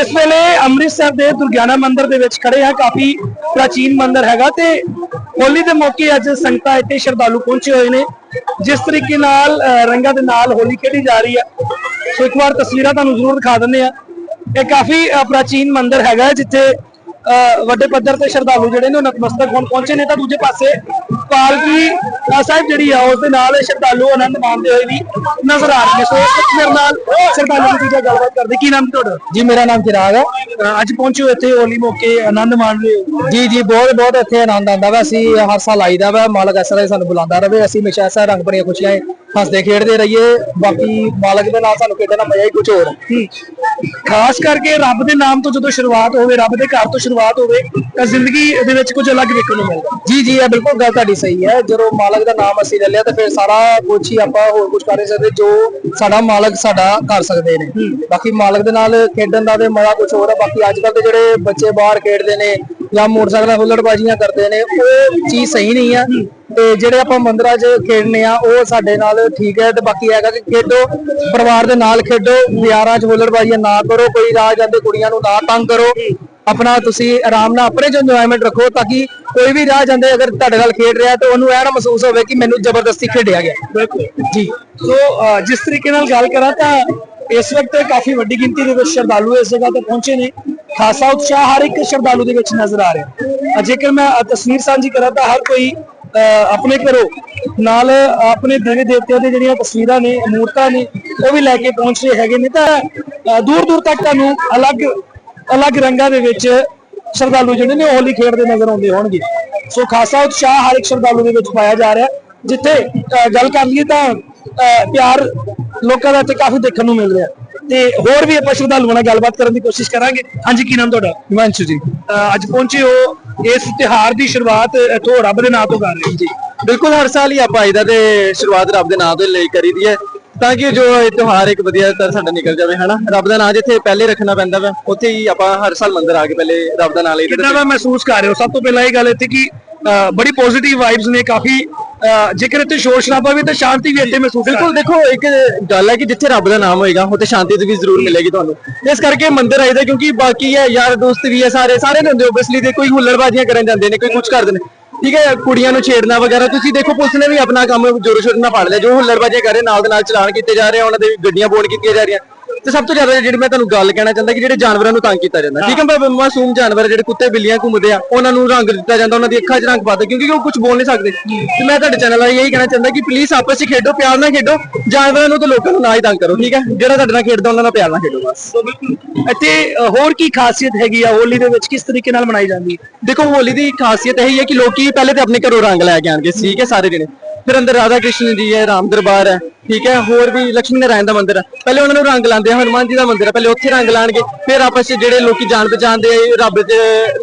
ਇਸ ਵੇਲੇ ਅੰਮ੍ਰਿਤਸਰ ਦੇ ਦੁਰਗਿਆਨਾ ਮੰਦਿਰ ਦੇ ਵਿੱਚ ਖੜੇ ਆ, ਕਾਫੀ ਪ੍ਰਾਚੀਨ ਮੰਦਿਰ ਹੈਗਾ ਤੇ ਹੋਲੀ ਦੇ ਮੌਕੇ ਅੱਜ ਸੰਗਤਾਂ ਇੱਥੇ ਸ਼ਰਧਾਲੂ ਪਹੁੰਚੇ ਹੋਏ ਨੇ। ਜਿਸ ਤਰੀਕੇ ਨਾਲ ਰੰਗਾਂ ਦੇ ਨਾਲ ਹੋਲੀ ਖੇਡੀ ਜਾ ਰਹੀ ਹੈ ਸੋ ਇੱਕ ਵਾਰ ਤਸਵੀਰਾਂ ਤੁਹਾਨੂੰ ਜ਼ਰੂਰ ਦਿਖਾ ਦਿੰਦੇ ਆ। ਇਹ ਕਾਫੀ ਪ੍ਰਾਚੀਨ ਮੰਦਿਰ ਹੈਗਾ ਜਿੱਥੇ ਵੱਡੇ ਪੱਧਰ ਤੇ ਸ਼ਰਧਾਲੂ ਜਿਹੜੇ ਨੇ ਨਤਮਸਤਕ ਹੋਣ ਪਹੁੰਚੇ ਨੇ ਤਾਂ ਦੂਜੇ ਪਾਸੇ ਪਾਲਕੀ ਸਾਹਿਬ ਜਿਹੜੀ ਆ ਉਸ ਦੇ ਨਾਲ ਸ਼ਰਧਾਲੂ ਆਨੰਦ ਮਾਣਦੇ ਹੋਏ ਵੀ ਨਜ਼ਰ ਆ ਰਹੇ ਨੇ। ਸੋ ਮੇਰੇ ਨਾਲ ਸ਼ਰਧਾਲੂ ਦੀ ਗੱਲਬਾਤ ਕਰਦੇ। ਕੀ ਨਾਮ ਤੁਹਾਡਾ? ਜੀ ਮੇਰਾ ਨਾਮ ਚਿਰਾਗ ਹੈ। ਅੱਜ ਪਹੁੰਚੇ ਹੋ ਇੱਥੇ ਹੋਲੀ ਮੌਕੇ ਆਨੰਦ ਮਾਣ ਰਹੇ ਹੋ? ਜੀ ਜੀ ਬਹੁਤ ਬਹੁਤ ਇੱਥੇ ਆਨੰਦ ਆਉਂਦਾ ਵਾ। ਅਸੀਂ ਹਰ ਸਾਲ ਆਈਦਾ ਵਾ। ਮਾਲਕ ਹੀ ਸਾਨੂੰ ਬੁਲਾਉਂਦਾ ਰਵੇ। ਅਸੀਂ ਹਮੇਸ਼ਾ ਐਸਾ ਰੰਗ ਭਰੀਆਂ ਖੁਸ਼ੀਆਂ ਹੱਸਦੇ ਖੇਡਦੇ ਰਹੀਏ। ਬਾਕੀ ਮਾਲਕ ਦੇ ਨਾਲ ਸਾਨੂੰ ਖੇਡਣ ਦਾ ਮਜ਼ਾ ਹੀ ਕੁਝ ਹੋਰ ਹੈ। ਖਾਸ ਕਰਕੇ ਰੱਬ ਦੇ ਨਾਮ ਤੋਂ ਜਦੋਂ ਸ਼ੁਰੂਆਤ ਹੋਵੇ ਰੱਬ ਦੇ ਘਰ ਤੋਂ ਸ਼ੁਰੂਆਤ ਹੋਵੇ ਤਾਂ ਜ਼ਿੰਦਗੀ ਦੇ ਵਿੱਚ ਕੁਝ ਅਲੱਗ ਵੇਖਣ ਨੂੰ ਮਿਲਦਾ। ਜੀ ਜੀ ਇਹ ਬਿਲਕੁਲ ਗੱਲ ਤੁਹਾਡੀ ਸਹੀ ਹੈ। ਜਦੋਂ ਮਾਲਕ ਦਾ ਨਾਮ ਅਸੀਂ ਲੈ ਲਿਆ ਤਾਂ ਫਿਰ ਸਾਰਾ ਕੁਝ ਹੀ ਆਪਾਂ ਹੋਰ ਕੁਝ ਕਰ ਨਹੀਂ ਸਕਦੇ ਜੋ ਸਾਡਾ ਮਾਲਕ ਸਾਡਾ ਕਰ ਸਕਦੇ ਨੇ। ਬਾਕੀ ਮਾਲਕ ਦੇ ਨਾਲ ਖੇਡਣ ਦਾ ਤੇ ਮਜ਼ਾ ਕੁਝ ਹੋਰ ਹੈ। ਬਾਕੀ ਅੱਜ ਕੱਲ ਦੇ ਜਿਹੜੇ ਬੱਚੇ ਬਾਹਰ ਖੇਡਦੇ ਨੇ ਜਾਂ ਮੋਟਰਸਾਈਕਲਾਂ ਹੁੱਲੜਬਾਜ਼ੀਆਂ ਕਰਦੇ ਨੇ ਉਹ ਚੀਜ਼ ਸਹੀ ਨਹੀਂ ਆ। ਤੇ ਜਿਹੜੇ ਆਪਾਂ ਮੰਦਰਾਂ 'ਚ ਖੇਡਨੇ ਆ ਉਹ ਸਾਡੇ ਨਾਲ ਠੀਕ ਹੈ ਤੇ ਬਾਕੀ ਹੈਗਾ ਕਿ ਖੇਡੋ ਪਰਿਵਾਰ ਦੇ ਨਾਲ ਖੇਡੋ ਬਾਜ਼ਾਰਾਂ 'ਚ ਹੁੱਲੜਬਾਜ਼ੀਆਂ ਨਾ ਕਰੋ ਕੋਈ ਰਾਹ ਜਾਂਦੇ ਕੁੜੀਆਂ ਨੂੰ ਨਾ ਤੰਗ ਕਰੋ। ਆਪਣਾ ਤੁਸੀਂ ਆਰਾਮ ਨਾਲ ਆਪਣੇ ਚ ਇੰਜੋਇਮੈਂਟ ਰੱਖੋ ਤਾਂ ਕਿ ਕੋਈ ਵੀ ਰਾਹ ਜਾਂਦੇ ਅਗਰ ਤੁਹਾਡੇ ਨਾਲ ਖੇਡ ਰਿਹਾ ਤਾਂ ਉਹਨੂੰ ਇਹ ਨਾ ਮਹਿਸੂਸ ਹੋਵੇ ਕਿ ਮੈਨੂੰ ਜ਼ਬਰਦਸਤੀ ਖੇਡਿਆ ਗਿਆ। ਬਿਲਕੁਲ। ਜੀ। ਸੋ ਜਿਸ ਤਰੀਕੇ ਨਾਲ ਗੱਲ ਕਰਾਂ ਤਾਂ ਇਸ ਵਕਤ ਕਾਫੀ ਵੱਡੀ ਗਿਣਤੀ ਦੇ ਵਿੱਚ ਸ਼ਰਧਾਲੂ ਇਸ ਜਗ੍ਹਾ ਤੇ ਪਹੁੰਚੇ ਨੇ। ਖਾਸਾ ਉਤਸ਼ਾਹ ਹਰ ਇੱਕ ਸ਼ਰਧਾਲੂ ਦੇ ਵਿੱਚ ਨਜ਼ਰ ਆ ਰਿਹਾ। ਜੇਕਰ ਮੈਂ ਤਸਵੀਰ ਸਾਂਝੀ ਕਰਾਂ ਤਾਂ ਹਰ ਕੋਈ ਆਪਣੇ ਘਰੋਂ। ਨਾਲ ਆਪਣੇ ਦੇਵੀ ਦੇਵਤਿਆਂ ਦੀਆਂ ਜਿਹੜੀਆਂ ਤਸਵੀਰਾਂ ਨੇ ਮੂਰਤਾਂ ਨੇ ਉਹ ਵੀ ਲੈ ਕੇ ਪਹੁੰਚ ਰਹੇ ਹੈਗੇ ਨੇ। ਤਾਂ ਦੂਰ ਦੂਰ ਤੱਕ ਤੁਹਾਨੂੰ ਅਲੱਗ ਅਲੱਗ ਰੰਗਾਂ ਦੇ ਵਿੱਚ ਸ਼ਰਧਾਲੂ ਜਿਹੜੇ ਨੇ ਹੋਲੀ ਖੇਡਦੇ ਨਜ਼ਰ ਆਉਂਦੇ ਹੋਣਗੇ। ਸੋ ਖਾਸਾ ਉਤਸ਼ਾਹ ਹਰ ਇੱਕ ਸ਼ਰਧਾਲੂ ਦੇ ਵਿੱਚ ਪਾਇਆ ਜਾ ਰਿਹਾ ਜਿੱਥੇ ਗੱਲ ਕਰ ਲਈਏ ਤਾਂ ਪਿਆਰ ਲੋਕਾਂ ਦਾ ਇੱਥੇ ਕਾਫੀ ਦੇਖਣ ਨੂੰ ਮਿਲ ਰਿਹਾ ਤੇ ਹੋਰ ਵੀ ਆਪਾਂ ਸ਼ਰਧਾਲੂਆਂ ਨਾਲ ਗੱਲਬਾਤ ਕਰਨ ਦੀ ਕੋਸ਼ਿਸ਼ ਕਰਾਂਗੇ। ਹਾਂਜੀ ਕੀ ਨਾਮ ਤੁਹਾਡਾ? ਹਿਮਾਂਸ਼ੂ ਜੀ। ਅੱਜ ਪਹੁੰਚੇ ਹੋ ਇਸ ਤਿਹਾਰ ਦੀ ਸ਼ੁਰੂਆਤ ਇੱਥੋਂ ਰੱਬ ਦੇ ਨਾਮ ਤੋਂ ਕਰ ਰਹੇ ਹੋ ਜੀ ਬਿਲਕੁਲ ਹਰ ਸਾਲ ਹੀ ਆਪਾਂ ਇਹਦਾ ਤੇ ਸ਼ੁਰੂਆਤ ਰੱਬ ਦੇ ਨਾਮ ਤੋਂ ਲਈ ਕਰੀਦੀ ਹੈ। ਤਾਂ ਕਿ ਜੋ ਇਹ ਤਿਉਹਾਰ ਇੱਕ ਵਧੀਆ ਤਰ੍ਹਾਂ ਸਾਡਾ ਨਿਕਲ ਜਾਵੇ ਹਨਾ? ਰੱਬ ਦਾ ਨਾਮ ਜਿੱਥੇ ਪਹਿਲੇ ਰੱਖਣਾ ਪੈਂਦਾ ਵਾ ਉੱਥੇ ਹੀ ਆਪਾਂ ਹਰ ਸਾਲ ਮੰਦਿਰ ਆ ਕੇ ਪਹਿਲੇ ਰੱਬ ਦਾ ਨਾਮ ਲਈਦਾ ਕਿੰਨਾ ਮਹਿਸੂਸ ਕਰ ਰਹੇ ਹੋ? ਸਭ ਤੋਂ ਪਹਿਲਾਂ ਇਹ ਗੱਲ ਇੱਥੇ ਕਿ ਬੜੀ ਪੋਜ਼ਿਟਿਵ ਵਾਈਬਸ ਨੇ ਕਾਫੀ ਜੇਕਰ ਇੱਥੇ ਸ਼ੋਰ ਸ਼ਰਾਬਾ ਵੀ ਤਾਂ ਸ਼ਾਂਤੀ ਵੀ ਇੱਥੇ ਮਹਿਸੂਸ ਬਿਲਕੁਲ ਦੇਖੋ ਇੱਕ ਗੱਲ ਹੈ ਕਿ ਜਿੱਥੇ ਰੱਬ ਦਾ ਨਾਮ ਹੋਏਗਾ ਉੱਥੇ ਸ਼ਾਂਤੀ ਤੇ ਵੀ ਜ਼ਰੂਰ ਮਿਲੇਗੀ ਤੁਹਾਨੂੰ। ਇਸ ਕਰਕੇ ਮੰਦਿਰ ਆਈਦਾ ਕਿਉਂਕਿ ਬਾਕੀ ਹੈ ਯਾਰ ਦੋਸਤ ਵੀ ਹੈ ਸਾਰੇ ਸਾਰੇ ਨੇ ਹੁੰਦੇ ਓਬਵੀਅਸਲੀ ਤੇ ਕੋਈ ਹੁੱਲੜਬਾਜ਼ੀਆਂ ਕਰਨ ਜਾਂਦੇ ਨੇ ਕੋਈ ਕੁਝ ਕਰਦੇ ਨੇ। ਠੀਕ ਹੈ ਕੁੜੀਆਂ ਨੂੰ ਛੇੜਨਾ ਵਗੈਰਾ ਤੁਸੀਂ ਦੇਖੋ ਪੁਲਿਸ ਨੇ ਵੀ ਆਪਣਾ ਕੰਮ ਜੋਰੋ ਸ਼ੋਰ ਨਾਲ ਫੜ ਲਿਆ। ਜੋ ਹੁੱਲੜਬਾਜ਼ੀਆਂ ਕਰ ਰਹੇ ਨਾਲ ਦੇ ਨਾਲ ਚਲਾਨ ਕੀਤੇ ਜਾ ਰਹੇ ਆ ਉਹਨਾਂ ਦੇ ਗੱਡੀਆਂ ਬੋਨ ਕੀਤੀਆਂ ਜਾ ਰਹੀਆਂ। ਤੇ ਸਭ ਤੋਂ ਜ਼ਿਆਦਾ ਜਿਹੜੀ ਮੈਂ ਤੁਹਾਨੂੰ ਗੱਲ ਕਹਿਣਾ ਚਾਹੁੰਦਾ ਕਿ ਜਿਹੜੇ ਜਾਨਵਰਾਂ ਨੂੰ ਤੰਗ ਕੀਤਾ ਜਾਂਦਾ। ਠੀਕ ਹੈ ਮਾਸੂਮ ਜਾਨਵਰ ਜਿਹੜੇ ਕੁੱਤੇ ਬਿੱਲੀਆਂ ਘੁੰਮਦੇ ਆ ਉਹਨਾਂ ਨੂੰ ਰੰਗ ਦਿੱਤਾ ਜਾਂਦਾ ਉਹਨਾਂ ਦੀ ਅੱਖਾਂ 'ਚ ਰੰਗ ਪਾਦਾ ਕਿਉਂਕਿ ਉਹ ਕੁਝ ਬੋਲ ਨਹੀਂ ਸਕਦੇ। ਤੇ ਮੈਂ ਤੁਹਾਡੇ ਚੈਨਲ ਲਈ ਇਹੀ ਕਹਿਣਾ ਚਾਹੁੰਦਾ ਕਿ ਪਲੀਜ਼ ਆਪਸ 'ਚ ਖੇਡੋ ਪਿਆਰ ਨਾਲ ਖੇਡੋ ਜਾਨਵਰਾਂ ਨੂੰ ਤੇ ਲੋਕਾਂ ਨੂੰ ਨਾ ਹੀ ਤੰਗ ਕਰੋ ਠੀਕ ਹੈ? ਜਿਹੜਾ ਤੁਹਾਡੇ ਨਾਲ ਖੇਡਦਾ ਉਹਨਾਂ ਨਾਲ ਪਿਆਰ ਨਾਲ ਖੇਡੋ ਬਸ। ਅਹ, ਹੋਰ ਕੀ ਖਾਸੀਅਤ ਹੈਗੀ ਆ ਹੋਲੀ ਦੇ ਵਿੱਚ? ਕਿਸ ਤਰੀਕੇ ਨਾਲ ਮਨਾਈ ਜਾਂਦੀ? ਹੈ ਦੇਖੋ ਹੋਲੀ ਦੀ ਖਾਸੀਅਤ ਇਹ ਹੈ ਕਿ ਲੋਕੀ ਪਹਿਲੇ ਤੇ ਆਪਣੇ ਘਰੋਂ ਰੰਗ ਲੈ ਕੇ ਆਣਗੇ ਠੀਕ ਹੈ ਸਾਰੇ ਜਣੇ। ਫਿਰ ਅੰਦਰ ਰਾਧਾ ਕ੍ਰਿਸ਼ਨ ਜੀ ਹੈ ਰਾਮ ਦਰਬਾਰ ਹੈ ਠੀਕ ਹੈ ਹੋਰ ਵੀ ਲక్ష్ਮੀ ਨਾਰਾਇਣ ਦਾ ਮੰਦਿਰ ਹੈ। ਪਹਿਲੇ ਉਹਨਾਂ ਨੂੰ ਰੰਗ ਲਾਉਂਦੇ ਆ ਹਨੂਮਾਨ ਜੀ ਦਾ ਮੰਦਿਰ ਹੈ ਪਹਿਲੇ ਉੱਥੇ ਰੰਗ ਲਾਣਗੇ ਫਿਰ ਆਪਸ 'ਚ ਜਿਹੜੇ ਲੋਕੀ ਜਾਣ ਪਛਾਣਦੇ ਆ ਰੱਬ 'ਚ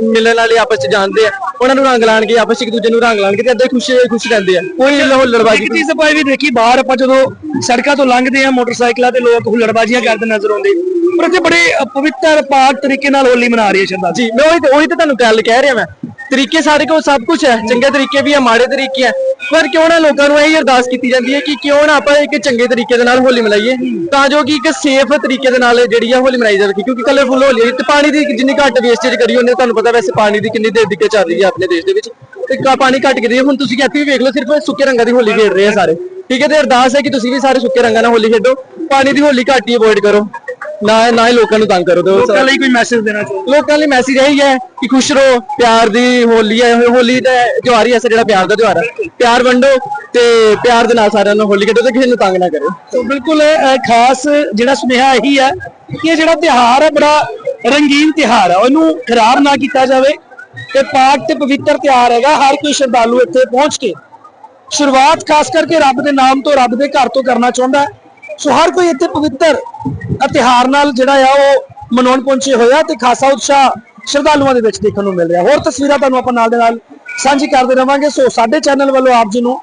ਮਿਲਣ ਵਾਲੇ ਆਪਸ 'ਚ ਜਾਣਦੇ ਆ ਉਹਨਾਂ ਨੂੰ ਰੰਗ ਲਾਣਗੇ ਆਪਸ 'ਚ ਇੱਕ ਦੂਜੇ ਨੂੰ ਰੰਗ ਲਾਣਗੇ ਤੇ ਅੱਧੇ ਖੁਸ਼ ਖੁਸ਼ ਰਹਿੰਦੇ ਆ। ਕੋਈ ਹੁੱਲੜਬਾਜ਼ੀ ਚੀਜ਼ ਆਪਾਂ ਵੀ ਦੇਖੀ ਬਾਹਰ ਆਪਾਂ ਜਦੋਂ ਸੜਕਾਂ ਤੋਂ ਲੰਘਦੇ ਆ ਮੋਟਰਸਾਈਕਲਾਂ ਤੇ ਲੋਕ ਹੁੱਲੜਬਾਜ਼ੀਆਂ ਕਰਦੇ ਨਜ਼ਰ ਆਉਂਦੇ ਪਰ ਇੱਥੇ ਬੜੇ ਪਵਿੱਤਰ ਪਾਕ ਤਰੀਕੇ ਨਾਲ ਹੋਲੀ ਮਨਾ ਰਹੀ ਹੈ ਸ਼ਰਧਾ ਜੀ। ਮੈਂ ਉਹੀ ਉਹੀ ਤਾਂ ਤੁਹਾਨੂੰ ਗੱਲ ਕਹਿ ਰਿਹਾ ਮੈਂ। ਤਰੀਕੇ ਸਾਰੇ ਕੋਲ ਸਭ ਕੁਝ ਹੈ, ਚੰਗੇ ਤਰੀਕੇ ਵੀ ਹੈ, ਮਾੜੇ ਤਰੀਕੇ ਹੈ। ਪਰ ਕਿਉਂ ਨਾ ਲੋਕਾਂ ਨੂੰ ਇਹ ਅਰਦਾਸ ਕੀਤੀ ਜਾਂਦੀ ਹੈ ਕਿ ਕਿਉਂ ਨਾ ਆਪਾਂ ਇੱਕ ਚੰਗੇ ਤਰੀਕੇ ਦੇ ਨਾਲ ਹੋਲੀ ਮਨਾਈਏ, ਤਾਂ ਜੋ ਕਿ ਇੱਕ ਸੇਫ ਤਰੀਕੇ ਦੇ ਨਾਲ ਜਿਹੜੀ ਆ ਹੋਲੀ ਮਨਾਈ ਜਾਵੇ ਕਿਉਂਕਿ ਕਲਰਫੁਲ ਹੋਲੀ ਤੇ ਪਾਣੀ ਦੀ ਜਿੰਨੀ ਘੱਟ ਵੇਸਟੇਜ ਕਰੀ ਉਹਨੇ, ਤੁਹਾਨੂੰ ਪਤਾ ਵੈਸੇ ਪਾਣੀ ਦੀ ਕਿੰਨੀ ਦੇਰ ਦਿੱਕਤ ਚੱਲ ਰਹੀ ਹੈ ਆਪਣੇ ਦੇਸ਼ ਦੇ ਵਿੱਚ। ਤੇ ਕਾ- ਪਾਣੀ ਘੱਟ ਗਈ ਹੁਣ ਤੁਸੀਂ ਇੱਥੇ ਵੀ ਵੇਖ ਲਓ, ਸਿਰਫ ਸੁੱਕੇ ਰੰਗਾਂ ਦੀ ਹੋਲੀ ਖੇਡ ਰਹੇ ਆ ਸਾਰੇ। ਠੀਕ ਹੈ, ਤੇ ਅਰਦਾਸ ਹੈ ਕਿ ਤੁਸੀਂ ਵੀ ਸਾਰੇ ਸੁੱਕੇ ਰੰਗਾਂ ਨਾਲ ਹੋਲੀ ਖੇਡੋ। ਪਾਣੀ ਦੀ ਹੋਲੀ ਘੱਟ ਹੀ ਅਵੋਇਡ ਕਰੋ। ਨਾ ਨਾ ਹੀ ਲੋਕਾਂ ਨੂੰ ਤੰਗ ਕਰੋ ਤੇ ਉਹ ਲੋਕਾਂ ਲਈ ਕੋਈ ਮੈਸੇਜ ਦੇਣਾ ਚਾਹੁੰਦੇ ਲੋਕਾਂ ਲਈ ਮੈਸੇਜ ਇਹੀ ਹੈ ਕਿ ਖੁਸ਼ ਰਹੋ ਪਿਆਰ ਦੀ ਹੋਲੀ ਹੈ ਹੋਲੀ ਦਾ ਤਿਉਹਾਰ ਹੀ ਐਸਾ ਜਿਹੜਾ ਪਿਆਰ ਦਾ ਤਿਉਹਾਰ ਹੈ। ਪਿਆਰ ਵੰਡੋ ਤੇ ਪਿਆਰ ਦੇ ਨਾਲ ਸਾਰਿਆਂ ਨੂੰ ਹੋਲੀ ਖੇਡੋ ਤੇ ਕਿਸੇ ਨੂੰ ਤੰਗ ਨਾ ਕਰੋ। ਸੋ ਬਿਲਕੁਲ ਖਾਸ ਜਿਹੜਾ ਸੁਨੇਹਾ ਇਹੀ ਹੈ ਕਿ ਇਹ ਜਿਹੜਾ ਤਿਹਾਰ ਹੈ ਬੜਾ ਰੰਗੀਨ ਤਿਹਾਰ ਹੈ। ਉਹਨੂੰ ਖਰਾਬ ਨਾ ਕੀਤਾ ਜਾਵੇ ਤੇ ਪਾਕ ਤੇ ਪਵਿੱਤਰ ਤਿਹਾਰ ਹੈਗਾ। ਹਰ ਕੋਈ ਸ਼ਰਧਾਲੂ ਇੱਥੇ ਪਹੁੰਚ ਕੇ ਸ਼ੁਰੂਆਤ ਖਾਸ ਕਰਕੇ ਰੱਬ ਦੇ ਨਾਮ ਤੋਂ ਰੱਬ ਦੇ ਘਰ ਤੋਂ ਕਰਨਾ ਚਾਹੁੰਦਾ ਹੈ। ਸੋ ਹਰ ਕੋਈ ਇੱਥੇ ਪਵਿੱਤਰ ਅ, ਤਿਉਹਾਰ ਨਾਲ ਜਿਹੜਾ ਆ ਉਹ ਮਨਾਉਣ ਪਹੁੰਚੇ ਹੋਇਆ ਤੇ ਖਾਸਾ ਉਤਸ਼ਾਹ ਸ਼ਰਧਾਲੂਆਂ ਦੇ ਵਿੱਚ ਦੇਖਣ ਨੂੰ ਮਿਲ ਰਿਹਾ। ਹੋਰ ਤਸਵੀਰਾਂ ਤੁਹਾਨੂੰ ਆਪਾਂ ਨਾਲ ਦੇ ਨਾਲ ਸਾਂਝੀ ਕਰਦੇ ਰਵਾਂਗੇ। ਸੋ ਸਾਡੇ ਚੈਨਲ ਵੱਲੋਂ ਆਪ ਜੀ ਨੂੰ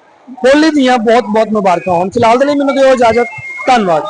ਹੋਲੀ ਦੀਆਂ ਬਹੁਤ ਬਹੁਤ ਮੁਬਾਰਕਾਂ ਹੋਣ। ਫਿਲਹਾਲ ਦੇ ਲਈ ਮੈਨੂੰ ਦਿਓ ਇਜਾਜ਼ਤ। ਧੰਨਵਾਦ।